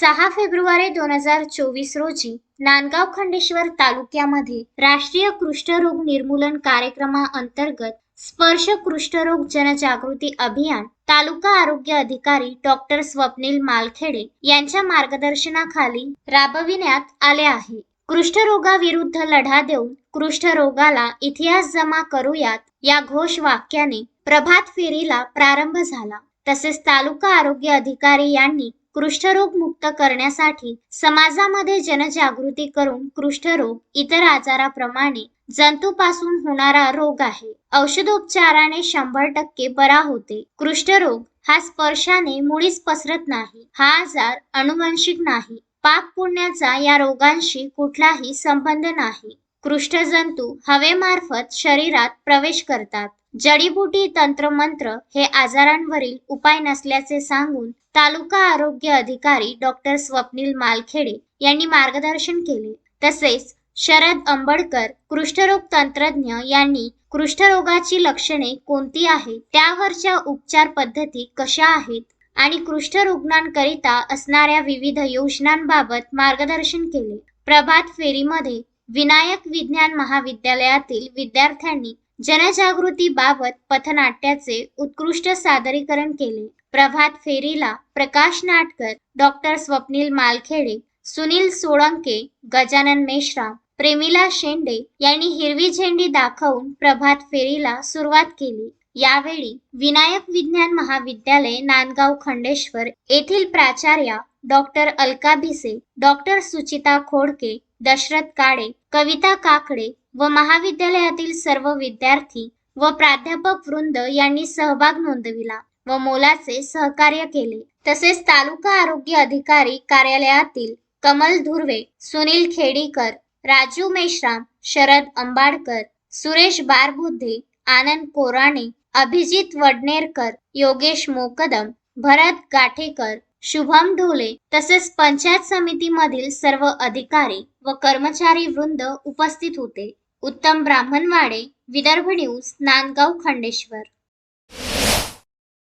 सहा फेब्रुवारी दोन हजार चोवीस रोजी नांदगाव खंडेश्वर तालुक्यामध्ये राष्ट्रीय कुष्ठरोग निर्मूलन कार्यक्रमाअंतर्गत स्पर्श कुष्ठरोग जनजागृती अभियान तालुका आरोग्य अधिकारी डॉक्टर स्वप्नील मालखेडे यांच्या मार्गदर्शनाखाली राबविण्यात आले आहे. कुष्ठरोगाविरुद्ध लढा देऊन कुष्ठरोगाला इतिहास जमा करूयात या घोष वाक्याने प्रभात फेरीला प्रारंभ झाला. तसेच तालुका आरोग्य अधिकारी यांनी कुष्ठरोग मुक्त करण्यासाठी समाजामध्ये जनजागृती करून कुष्ठरोग इतर आजाराप्रमाणे जंतूपासून होणारा रोग आहे. औषधोपचाराने शंभर टक्के बरा होते. कुष्ठरोग हा स्पर्शाने मुळीच पसरत नाही. हा आजार अनुवंशिक नाही. पाप पुण्याचा या रोगांशी कुठलाही संबंध नाही. कृष्ठजंतू हवेमार्फत शरीरात प्रवेश करतात. जडीबुटी तंत्रमंत्र हे आजारांवरील उपाय नसल्याचे सांगून तालुका आरोग्य अधिकारी डॉक्टर स्वप्नील मालखेडे यांनी मार्गदर्शन केले. तसेच शरद अंबडकर कुष्ठरोग तंत्रज्ञ यांनी कुष्ठरोगाची लक्षणे कोणती आहेत त्यावरच्या उपचार पद्धती कशा आहेत आणि कुष्ठरुग्णांकरिता असणाऱ्या विविध योजनांबाबत मार्गदर्शन केले. प्रभात फेरीमध्ये विनायक विज्ञान महाविद्यालयातील विद्यार्थ्यांनी जनजागृतीबाबत पथनाट्याचे उत्कृष्ट सादरीकरण केले. प्रभात फेरीला प्रकाश नाटकर डॉक्टर स्वप्नील मालखेडे सुनील सोळंके गजानन मेश्राम प्रेमिला शेंडे यांनी हिरवी झेंडी दाखवून प्रभात फेरीला सुरुवात केली. यावेळी विनायक विज्ञान महाविद्यालय नांदगाव खंडेश्वर येथील प्राचार्या डॉक्टर अलका भिसे डॉक्टर सुचिता खोडके दशरथ काळे कविता काकडे व महाविद्यालयातील सर्व विद्यार्थी व प्राध्यापक वृंद यांनी सहभाग नोंदविला व मोलाचे सहकार्य केले. तसेच तालुका आरोग्य अधिकारी कार्यालयातील कमल धुर्वे सुनील खेडीकर राजू मेश्राम शरद अंबाडकर सुरेश बारबुद्धे आनंद कोराणे अभिजित वडनेरकर योगेश मोकदम भरत गाठेकर शुभम ढोले तसेच पंचायत समितीमधील सर्व अधिकारी व कर्मचारी वृंद उपस्थित होते. उत्तम ब्राह्मणवाडे विदर्भ न्यूज नांदगाव खंडेश्वर.